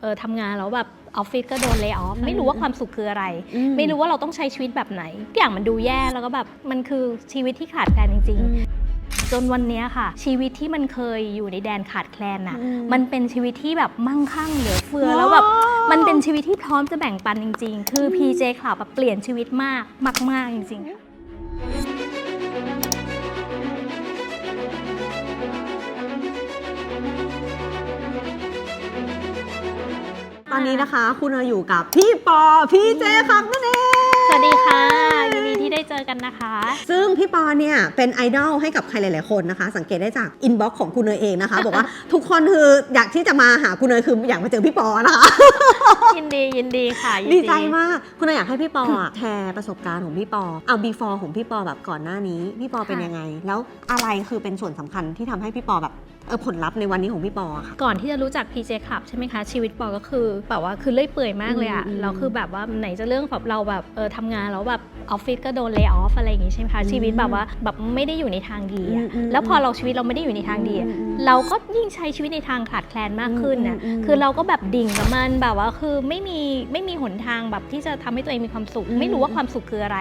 เออทำงานแล้วแบบออฟฟิศก็โดนเลิกออฟไม่รู้ว่าความสุขคืออะไร ไม่รู้ว่าเราต้องใช้ชีวิตแบบไหนทุกอย่างมันดูแย่แล้วก็แบบมันคือชีวิตที่ขาดแคลนจริง ๆ จนวันเนี้ยค่ะ ชีวิตที่มันเคยอยู่ในแดนขาดแคลนน่ะอืมมันเป็นชีวิตที่แบบมั่งคั่งเหลือเฟือแล้วแบบมันเป็นชีวิตที่พร้อมจะแบ่งปันจริง ๆ คือ PJ Club แบบเปลี่ยนชีวิตมากมากๆจริง ๆ อนนี้นะคะ คุณเราอยู่กับพี่ปอพี่เจครับนั่นเอง สวัสดีค่ะยินดีที่ได้เจอกันนะคะ ซึ่งพี่ปอเนี่ยเป็นไอดอลให้กับใครหลาย ๆ คนนะคะ สังเกตได้จากอินบ็อกซ์ของคุณเนยเองนะคะ บอกว่าทุกคนคืออยากที่จะมาหาคุณเนยคืออยากมาเจอพี่ปอนะคะ ยินดียินดีค่ะยินดีใจมากคุณเนยอยากให้พี่ปออะแชร์ประสบการณ์ของพี่ปอเอา before ของพี่ปอแบบก่อนหน้านี้ พี่ปอเป็นยังไง แล้วอะไรคือเป็นส่วนสำคัญที่ทำให้พี่ปอแบบ เออผลลัพธ์ในวันนี้ของพี่ปออะค่ะ ก่อนที่จะรู้จัก PJ Club ใช่ไหมคะ ชีวิตปอก็คือแบบว่าคือเลื่อยเปื่อยมากเลยอะอืมอืมเราคือแบบว่าไหนจะเรื่องแบบเราแบบเออทำงานแล้วแบบออฟฟิศก็โดนเลิกออฟอะไรอย่างงี้ใช่ไหมคะอืมชีวิตแบบว่าแบบไม่ได้อยู่ในทางดีอะอืมอืมแล้วพอเราชีวิตเราไม่ได้อยู่ในทางดีอะอืมอืมเราก็ยิ่งใช้ชีวิตในทางขาดแคลนมากขึ้นน่ะอืมอืมคือเราก็แบบดิ่งกับมันแบบว่าคือไม่มีไม่มีหนทางแบบที่จะทำให้ตัวเองมีความสุข อืม ไม่รู้ว่าความสุขคืออะไร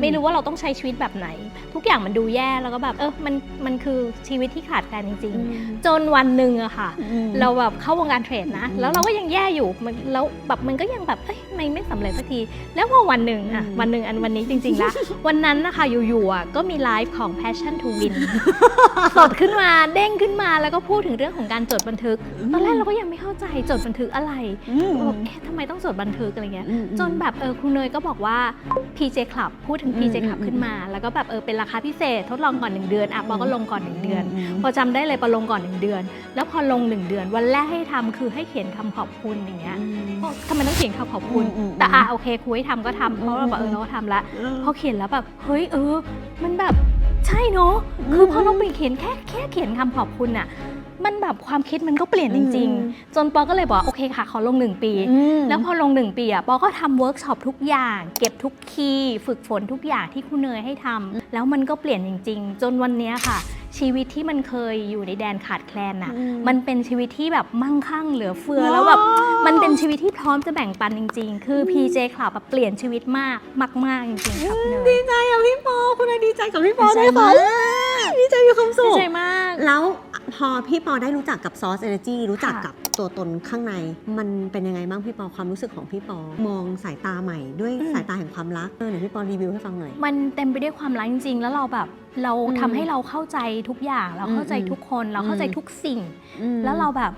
ไม่รู้ว่าเราต้องใช้ชีวิตแบบไหน ทุกอย่างมันดูแย่แล้วก็แบบเออมันมันคือชีวิตที่ขาดแคลนจริง ๆจนวันหนึ่งอะค่ะ เราแบบเข้าวงการเทรดนะอืมแล้วเราก็ยังแย่อยู่มันแล้วแบบมันก็ยังแบบเอ้ยทำไมไม่สำเร็จสักที แล้วพอวันหนึ่งอะอืมวันหนึ่งอันวันนี้จริงๆละวันนั้นนะคะอยู่ๆอะก็มีไลฟ์ของ Passion to Win สดขึ้นมาเด้งขึ้นมาแล้วก็พูดถึงเรื่องของการจดบันทึก ตอนแรกเราก็ยังไม่เข้าใจจดบันทึกอะไรอืมแบบเอ๊ะทำไมต้องจดบันทึกอะไรเงี้ยอืมจนแบบเออครูเนยก็บอกว่า PJ Club พูดถึง PJ อืม Club ขึ้นมา แล้วก็แบบเออเป็นราคาพิเศษทดลองก่อน 1 เดือนอะปอก็ลงก่อน 1 เดือน พอจำได้เลยปอลงก่อน1เดือน แล้วพอลง1เดือน วันแรกให้ทำคือให้เขียนคำขอบคุณอย่างเงี้ยโอ้ทำไมต้องเขียนคำขอบคุณอืมอืมแต่อะโอเคครูให้ทำก็ทำเพราะเราแบบเออเราก็ทำละพอเขียนแล้วแบบเฮ้ยเออ มันแบบใช่เนาะคือพอเราไปเขียนแค่แค่เขียนคำขอบคุณอะมันแบบความคิดมันก็เปลี่ยนจริง ๆ จนปอก็เลยบอกว่าโอเคค่ะ ขอลงหนึ่งปี แล้วพอลงหนึ่งปีอะปอก็ทำเวิร์กช็อปทุกอย่าง เก็บทุกคีย์ฝึกฝนทุกอย่างที่คุณเนยให้ทำแล้วมันก็เปลี่ยนจริง ๆ จนวันเนี้ยค่ะ ชีวิตที่มันเคยอยู่ในแดนขาดแคลนน่ะอืมมันเป็นชีวิตที่แบบมั่งคั่งเหลือเฟือ แล้วแบบมันเป็นชีวิตที่พร้อมจะแบ่งปันจริง ๆ คือ PJ Club แบบเปลี่ยนชีวิตมากมาก ๆ จริงๆค่ะคุณเนยดีใจอะพี่ปอคุณนายดีใจกับพี่ปอดีใจด้วยค่ะมากดีใจมีความสุดีขใจมากแล้ว พอพี่ปอได้รู้จักกับซอสเอเนจีรู้จักค่ะกับตัวตนข้างใน มันเป็นยังไงบ้างพี่ปอความรู้สึกของพี่ปอ มองสายตาใหม่ด้วยสายตาแห่งความรักเออเดี๋ยวพี่ปอรีวิวให้ฟังหน่อย มันเต็มไปด้วยความรักจริงๆ แล้วเราแบบเราอืมทำให้เราเข้าใจทุกอย่าง เราเข้าใจอืมทุกคน เราเข้าใจอืมทุกสิ่งอืมแล้วเราแบบ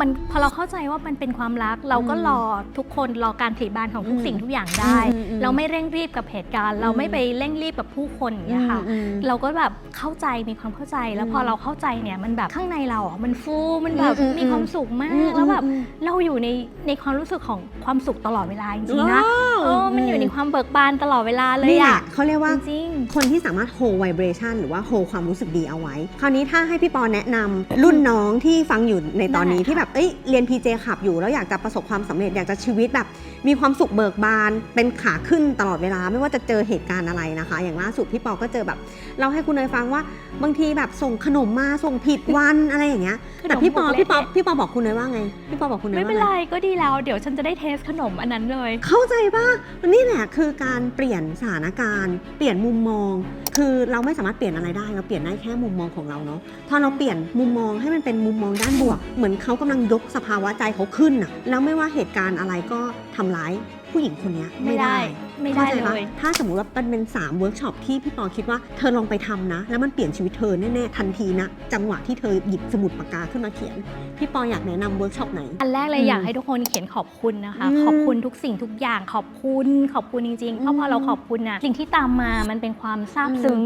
มันพอเราเข้าใจว่ามันเป็นความรัก เราก็อืมรอทุกคนรอการผลิบานของทุกอืมสิ่งทุกอย่างได้อืมอืมเราไม่เร่งรีบกับเหตุการณ์ เราไม่ไปเร่งรีบกับผู้คนอย่างเงี้ยค่ะอืมเราก็แบบเข้าใจมีความเข้าใจแล้วอืมพอเราเข้าใจเนี่ยมันแบบข้างในเราอะมันฟูมันแบบอืมอืมมีความสุขมาอืกมแล้วแบบอืมเราอยู่ในในความรู้สึกของความสุขตลอดเวลาจริงๆนะว้าวเออมันอยู่ในความเบิกบานตลอดเวลาเลยนี่แหอะละเขาเรียกว่าจริง คนที่สามารถ hold vibration หรือว่า hold ความรู้สึกดีเอาไว้ คราวนี้ถ้าให้พี่ปอแนะนำรุ่นน้องที่ฟังอยู่ในตอนนี้ได้ค่ะ ที่แบบเอ้ยเรียน PJ ขับอยู่แล้วอยากจะประสบความสำเร็จอยากจะชีวิตแบบ มีความสุขเบิกบาน เป็นขาขึ้นตลอดเวลาไม่ว่าจะเจอเหตุการณ์อะไรนะคะ อย่างล่าสุดพี่ปอก็เจอแบบ เราให้คุณเนยฟังว่าบางทีแบบส่งขนมมาส่งผิดวันอะไรอย่างเงี้ยขนมแต่พี่ปอหกเละพี่ปอพี่ปอบอกคุณเนยว่าไงพี่ปอบอกคุณเนยไม่ว่าเป็นไงไรก็ดีแล้ว เดี๋ยวฉันจะได้เทสขนมอันนั้นเลย เข้าใจป่ะนี่แหละคือการเปลี่ยนสถานการณ์ เปลี่ยนมุมมอง คือเราไม่สามารถเปลี่ยนอะไรได้เราเปลี่ยนได้แค่มุมมองของเราเนาะพอเราเปลี่ยนมุมมองให้มันเป็นมุมมองด้านบวก เหมือนเขากำลังยกสภาวะใจเขาขึ้นอะแล้วไม่ว่าเหตุการณ์อะไรก็ทำร้าย ผู้หญิงคนเนี้ยไม่ไม่ได้ได้ไม่ได้ข้าใจเลปะย ถ้าสมมติว่ามันเป็น3เวิร์กช็อปที่พี่ปอคิดว่าเธอลองไปทำนะ แล้วมันเปลี่ยนชีวิตเธอแน่ๆทันทีนะจังหวะที่เธอหยิบสมุดปากกาขึ้นมาเขียน พี่ปออยากแนะนำเวิร์กช็อปไหน อันแรกเลยอืมอยากให้ทุกคนเขียนขอบคุณนะคะ อืมขอบคุณทุกสิ่งทุกอย่างขอบคุณขอบคุณจริงๆเพราะพอเราขอบคุณน่ะสิ่งที่ตามมามันเป็นความซาบซึ้ง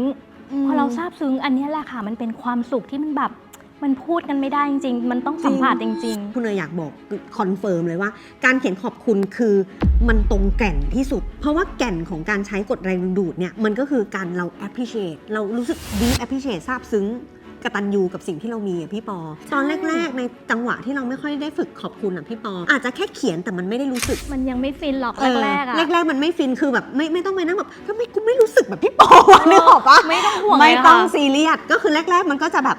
พอเราซาบซึ้งอันเนี้ยแหละค่ะ มันเป็นความสุขที่มันแบบ มันพูดกันไม่ได้จริง ๆ มันต้องสัมผัสจริงคุณเนยอยากบอกคอนเฟิร์มเลยว่า การเขียนขอบคุณคือมันตรงแก่นที่สุด เพราะว่าแก่นของการใช้กฎแรงดึงดูดเนี่ยมันก็คือการเรา appreciate เรารู้สึก deep appreciate ซาบซึ้งกตัญญูกับสิ่งที่เรามีอะพี่ปอ ตอนแรก ๆ ในจังหวะที่เราไม่ค่อยได้ฝึกขอบคุณอะพี่ปอ อาจจะแค่เขียนแต่มันไม่ได้รู้สึกๆมันยังไม่ฟินหรอกเออแรกๆอะแรก ๆ มันไม่ฟินคือแบบไม่ไม่ต้องไปนั่งแบบทำไมกูไม่รู้สึกแบบพี่ปอวะนึกออกปะไม่ต้องห่วงไม่เลยต้องค่ะซีเรียสก็คือแรก ๆ มันก็จะแบบ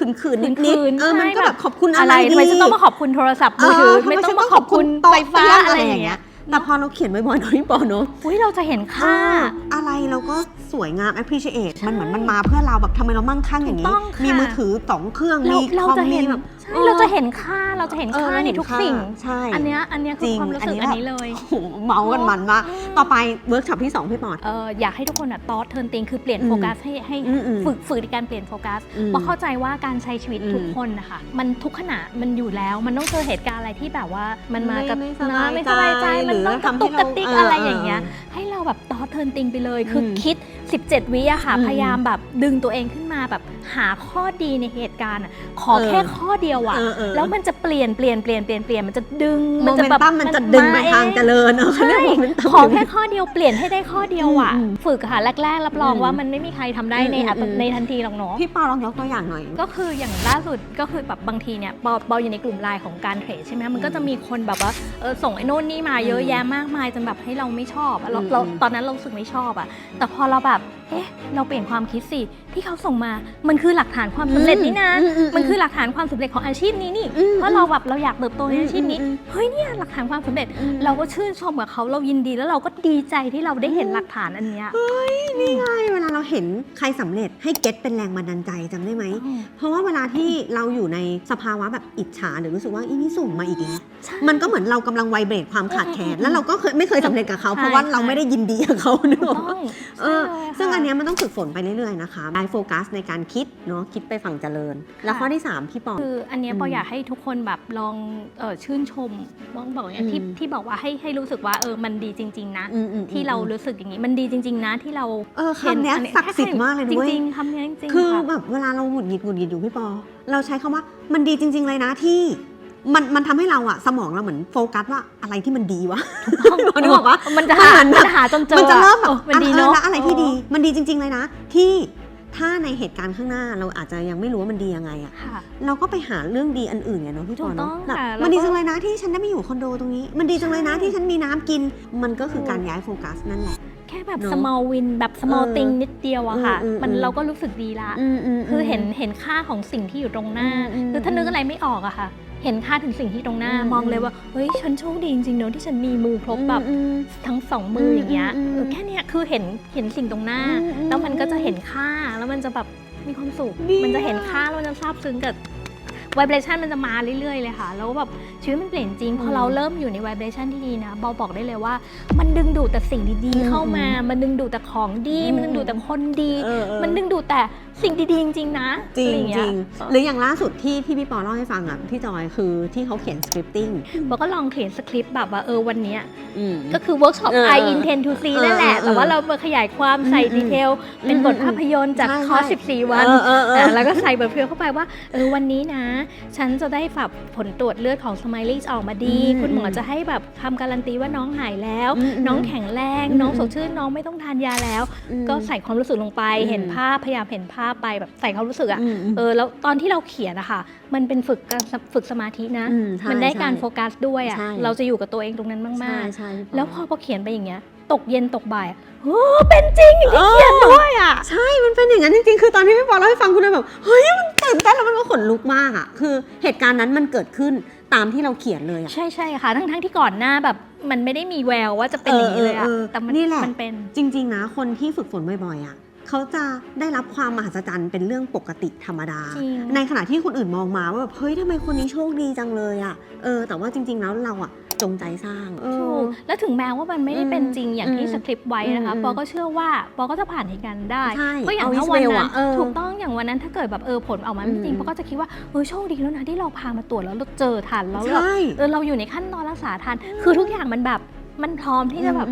คืนๆนิดคืนๆๆเออมันใช่ก็แบบขอบคุณอะอะไรไรทำไมดีจะต้องมาขอบคุณโทรศัพท์มือถือเไม่ต้องทำมาขอบคุณโต๊ะไฟฟ้าเตียงอะไรอย่างเงี้ยแต่พอเราเขียนบ่อยๆเนาะพี่ปอเนาะอุ้ยเราจะเห็นค่าเอออะไรเราก็สวยงาม appreciate มันเหมือนมันมาเพื่อเราแบบทำไมเรามั่งคั่งอย่างถูนี้กต้องค่ะมีมือถือสองเครื่องเรามีเราคอมจะมีเห็นแบบ ใช่เราจะเห็นค่าเราจะเห็นเออค่าเราในเห็นทุกค่าสิ่ง ใช่อันเนี้ยอันเนี้ยจคืริองความรู้สึกอัอันนนี้นี้เลย โอ้โหเมาส์กันมันมากต่อไปเวิร์กช็อปที่ 2 พี่ปอนเอออยากให้ทุกคนอะตอสเทิร์นติงคือเปลี่ยนอืมโฟกัสให้ให้อืมอืมฝึกฝึกในการเปลี่ยนโฟกัสอืมเพราะเข้าใจว่าการใช้ชีวิตอืมทุกคนนะคะมันทุกขณะมันอยู่แล้ว มันต้องเจอเหตุการณ์อะไรที่แบบว่ามันมากับไม่นะไม่ไม่สสบาบายยใจใจหมันรือต้องกระทำให้ตุกกระติกเราอะไรเอออย่างเงี้ยเออให้เราแบบตอสเทิร์นติงไปเลย คืออมคิด 17 วิอะค่ะอืมพยายามแบบดึงตัวเองขึ้นมาแบบหาข้อดีในเหตุการณ์อะขอเออ แค่ข้อเดียวอะเออเออแล้วมันจะเปลี่ยนเปลี่ยนเปลี่ยนเปลี่ยนเปลี่ยนมันจะดึงโมมันเมจะนแบบตัมมันจะดึงไปทางเจริญเออเขาเรียกใช่โมเมนตัมขอแค่ข้อเดียวเปลี่ยนให้ได้ข้อเดียวอะอืมฝึกค่ะแรกๆรับรองอืมว่ามันไม่มีใครทำได้อืมในอัตอืมในทันทีหรอกเนาะพี่ปอลองยกตัวอย่างหน่อย ก็คืออย่างล่าสุดก็คือแบบบางทีเนี่ยปอปออยู่ในกลุ่มไลน์ของการเทรดใช่ไหมมันก็จะมีคนแบบว่าเออส่งไอ้โน่นนี่มาเยอะอืมแยะมากมายจนแบบให้เราไม่ชอบอะเราอืมเราอืมตอนนั้นเรารู้สึกไม่ชอบอะแต่พอเราแบบ เอ๊ะ เราเปลี่ยนความคิดสิ ที่เขาส่งมา มันคือหลักฐานความสำเร็จนี่นะอืมอืมมันคือหลักฐานความสำเร็จของอาชีพนี้นี่ อืมเพราะเราแบบเราอยากเติบโตในอาชีพนี้ อืมอืม เฮ้ยเนี่ยหลักฐานความสำเร็จอืมเราก็ชื่นชมกับเขาเรายินดีแล้วเราก็ดีใจที่เราได้เห็นหลักฐานอันเนี้ยใช่เวลาเราเห็นใครสำเร็จให้เก็ตเป็นแรงบันดาลใจจำได้ไหม เพราะว่าเวลาที่เราอยู่ในสภาวะแบบอิจฉาหรือรู้สึกว่าอีนี่ส่งมาอีกแล้วใช่มันก็เหมือนเรากำลังไวเบรดความขาดแคลนอืมแล้วเราก็เคยไม่เคยสำเร็จกับเขาใช่เพราะว่าเราใช่ไม่ได้ยินดีกับเขาเนถูกอะต้องเออ ใช่เลยค่ะ ซึ่งอันเนี้ยมันต้องฝึกฝนไปเรื่อยๆนะคะได้โฟกัสในการคิดเนาะคิดไปฝั่งเจริญ แล้วข้อที่ 3 พี่ปอ คืออันเนี้ยอืมปออยากให้ทุกคนแบบลองเออชื่นชมมองบอกอย่างที่อืม ที่บอกว่าให้ให้รู้สึกว่าเออมันดีจริง ๆ นะ อืมอืมที่เรารู้สึกอย่างนี้มันดีจริง ๆ นะที่เราเออคำเนี้ยอัศักดิ์สิทธิ์มากเลยจนะเว้ยริงๆคำเนี้ยจริงๆคือค่ะ แบบเวลาเราหงุดหงิดหงุดหงิดอยู่พี่ปอ เราใช้คำว่ามันดีจริง ๆ เลยนะที่ มันมันทำให้เราอะสมองเราเหมือนโฟกัสว่าอะไรที่มันดีวะนึกออกปะมันจะมันหาเหมือนแบบมันจะหาจนเจอมันจะเริ่มแบบออมันดีเนาะออแล้วอะไรที่ดีมันดีจริง ๆ เลยนะ ที่ถ้าในเหตุการณ์ข้างหน้าเราอาจจะยังไม่รู้ว่ามันดียังไงอะค่ะเราก็ไปหาเรื่องดีอันอื่นไงเนาะพี่ปอถูกต้เนาะองแบบค่ะแล้วก็มันดีจังเลยนะที่ฉันได้มาอยู่คอนโดตรงนี้ มันดีจังเลยนะใช่ที่ฉันมีน้ำกิน มันก็คือการย้ายโฟกัสนั่นแหละแค่แบบเนอะ small win แบบ small เออ thing นิดเดียวอะค่ะอืมอืมมันอืมเราก็รู้สึกดีละมมคือเห็นเห็นค่าของสิ่งที่อยู่ตรงหน้าอืมอืมคือถ้านึกอะไรไม่ออกอะค่ะ เห็นค่าถึงสิ่งที่ตรงหน้า อืมมองเลยว่าเฮ้ยฉันโชคดีจริงๆเนอะที่ฉันมีมือครบแบบอืมทั้งสองมืออย่างเงี้ยอืมอืมเออแค่เนี้ยคือเห็นเห็นสิ่งตรงหน้า อืมอืมแล้วมันก็จะเห็นค่าแล้วมันจะแบบมีความสุข ดีมันจะเห็นอะ ค่าแล้วมันจะซาบซึ้งกับ ว i เบรชันมันจะมาเรื่อยๆเลยค่ะแล้วแบบชีวิตมันเปลี่ยนจริงพออืมเราเริ่มอยู่ในว i เบรชันที่ดีนะเบาบอกได้เลยว่า มันดึงดูดแต่สิ่งดีอืมๆเข้ามา มันดึงดูดแต่ของดีอืมมันดึงดูดแต่คนดีเออเออมันดึงดูดแต่สิ่งดีๆจริงๆนะจริงอะไอย่าจเยริงหรืออย่างล่าสุดที่ที่พี่ปอเล่าให้ฟังอะพี่จอยคือที่เขาเขียนสคริปติ้งเราก็ลองเขียนสคริปต์แบบว่าเออวันเนี้ยอืมก็คือเวิร์กช็อปเออ I intend to see เออนั่นแหละเออแต่ว่าเรามาขยายความใส่อืมดีเทล เป็นอืมบทภาพยนตร์จากใช่คอร์สใช่14 วันเออเออเอออะแล้วก็ใส่บทเพลงเข้าไปว่าเออวันนี้นะฉันจะได้แบบผลตรวจเลือดของสม i ลี่ออกมาดีอืมคุณหมอจะให้แบบคำการันตีว่าน้องหายแล้วอืมอืมน้องแข็งแรงอืมน้องสดชื่นน้องไม่ต้องทานยาแล้วอืมก็ใส่ความรู้สึกลงไปอืมเห็นภาพพยายามเห็นภาพไปแบบใส่ความรู้สึกอะอืมอืมเออแล้วตอนที่เราเขียนอะค่ะ มันเป็นฝึกการฝึกสมาธินะอืมใช่มันได้การใช่โฟกัสด้วยอะใช่เราจะอยู่กับตัวเองตรงนั้นมากใช่ๆใช่พี่ปแล้วพอพอเขียนไปอย่างเงี้ย ตกเย็นตกบ่ายอะโอ้เป็นจริงอย่างที่เขียนด้วยอะ ใช่ มันเป็นอย่างนั้นจริงๆ คือตอนที่พี่ปอเล่าให้ฟังคุณเลยแบบ เฮ้ย มันตื่นเต้นแล้วมันก็ขนลุกมากอะ คือเหตุการณ์นั้นมันเกิดขึ้นตามที่เราเขียนเลยอะ ใช่ใช่ค่ะ ทั้งทั้งที่ก่อนหน้าแบบ มันไม่ได้มีแววว่าจะเป็นอย่างนี้เลยอะ เออเออเออแต่มันนี่แหละ มันเป็น จริง ๆ นะ คนที่ฝึกฝนบ่อยๆอะ เขาจะได้รับความมหัศจรรย์เป็นเรื่องปกติธรรมดา จริง ในขณะที่คนอื่นมองมาว่าแบบ เฮ้ยทำไมคนนี้โชคดีจังเลยอะ เออ แต่ว่าจริง ๆ แล้วเราอะ จงใจสร้างเอถูอกแล้วถึงแม้ว่ามันไม่ได้เป็นจริงอย่างที่อืมสคริปต์ไว้นะคะ อืมปอก็เชื่อว่า ปอก็จะผ่านเหตุการณ์ได้ ใช่ก็อย่างเอาถ้า Is วัน well นั้อะน เออถูกต้องอย่างวันนั้นถ้าเกิดแบบเออผลออกมาไม่จริง อืม ปอก็จะคิดว่า เออโชคดีแล้วนะที่เราพามาตรวจแล้วเราเจอทันแล้วเราใช่เออเราอยู่ในขั้นตอนรักษาทัน คือทุกอย่างมันแบบมันพร้อมที่จะแบบ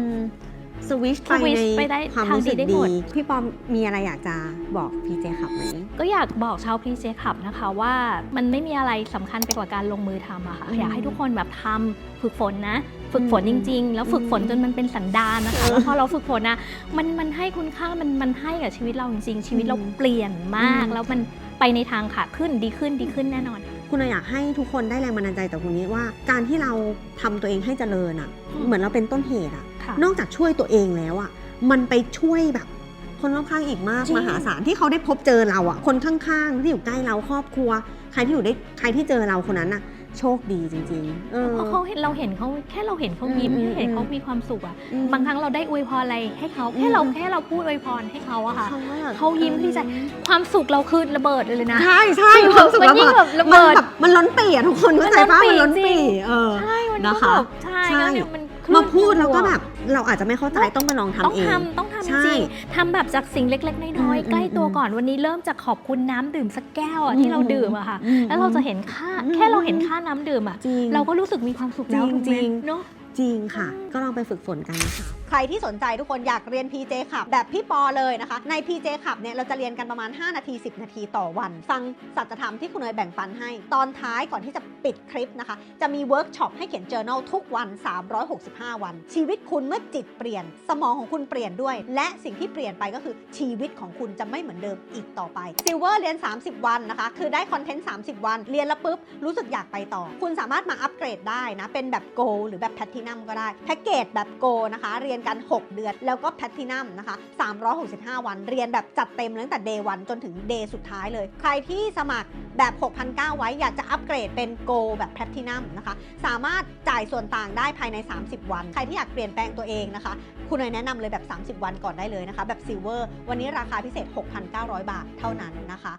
สวิชไป switch ในไปได้ความรู้สึกทางดีได้ดีหมด พี่ปอมมีอะไรอยากจะบอกพีเจขับไหม ก็อยากบอกชาวพรีเซขับนะคะว่ามันไม่มีอะไรสำคัญไปกว่าการลงมือทำอะค่ะอืมอยากให้ทุกคนแบบทำฝึกฝนนะ ฝึกฝนอืจมริง ๆ แล้วฝึกฝนอืมจนมันเป็นสันดานนะคะเออแล้วพอเราฝึกฝนนะมันมันให้คุณค่ามันมันให้กับชีวิตเราจริงๆชีวิตเราอืมเปลี่ยนมาก อืม แล้วมันไปในทางขาขึ้นดีขึ้นดีขึ้นแน่นอน คุณอยากให้ทุกคนได้แรงบันดาลใจจากคุณนี้ว่า การที่เราทำตัวเองให้เจริญอะ อืม เหมือนเราเป็นต้นเหตุอะค่ะ นอกจากช่วยตัวเองแล้วอะมันไปช่วยแบบ คนรอบข้างอีกมากจริงมหาศาลที่เขาได้พบเจอเราอะคนข้างๆ ที่อยู่ใกล้เราครอบครัว ใครที่อยู่ได้ใครที่เจอเราคนนั้นอะโชคดีจริงๆเออเพราะเขาเห็นเราเห็นเขาแค่เราเห็นเขายิ้มอืมแค่เห็นอืมเขามีความสุขอะอืมบางครั้งเราได้อวยพรอะไรให้เขาอืมแค่เราแค่เราพูดอวยพรให้เขาอะค่ะเขาว่าเขายิ้มดีใจความสุขเราคือระเบิดเลยนะใช่ใช่จริงความสุขมันยิ่งแบบระเบิดมันแบบมันล้นปีอะทุกคนเข้าใจปะมัมันนล้ล้นนปี่ปีจริงเออใช่มันก็นะคะแบบใช่ใช่ก็เนี่ยมันขึ้นมาพูดแล้วก็ตัวแบบ เราอาจจะไม่เข้าใจต้องมาลองทำต้องเอง ทำต้องทำใช่จริงๆทำแบบจากสิ่งเล็ก ๆ น้อยอืมๆใกล้ตัวอืมก่อนวันนี้เริ่มจากขอบคุณน้ำดื่มสักแก้วอะที่เราดื่มอะค่ะ อืมแล้วเราจะเห็นค่าอืม แค่เราเห็นค่าน้ำดื่มอะจริง เราก็รู้สึกมีความสุขแล้วจริงถูกไหมจริง เนาะ จริงค่ะ ก็ลองไปฝึกฝนกันนะคะใครที่สนใจทุกคนอยากเรียน PJ ขับแบบพี่ปอเลยนะคะ ใน PJ ขับเนี่ยเราจะเรียนกันประมาณ 5 นาที 10 นาทีต่อวัน ฟังสัจธรรมที่คุณเนยแบ่งปันให้ ตอนท้ายก่อนที่จะปิดคลิปนะคะ จะมีเวิร์กช็อปให้เขียน journal ทุกวัน 365 วัน ชีวิตคุณเมื่อจิตเปลี่ยน สมองของคุณเปลี่ยนด้วย และสิ่งที่เปลี่ยนไปก็คือชีวิตของคุณจะไม่เหมือนเดิมอีกต่อไป Silver เรียน 30 วันนะคะ คือได้คอนเทนต์ 30 วัน เรียนแล้วปุ๊บรู้สึกอยากไปต่อ คุณสามารถมาอัปเกรดได้นะเป็นแบบ Go หรือแบบ Platinum ก็ได้แพ็กเกจแบบ Go นะคะเรียนกัน 6 เดือน แล้วก็ Platinum นะคะ 365 วันเรียนแบบจัดเต็มเลยตั้งแต่ Day 1จนถึง Day สุดท้ายเลย ใครที่สมัครแบบ6,900ไว้อยากจะอัปเกรดเป็น Gold แบบ Platinum นะคะ สามารถจ่ายส่วนต่างได้ภายใน 30 วัน ใครที่อยากเปลี่ยนแปลงตัวเองนะคะ คุณเนยแนะนำเลยแบบ 30 วันก่อนได้เลยนะคะ แบบ Silver วันนี้ราคาพิเศษ 6,900 บาทเท่านั้นนะคะ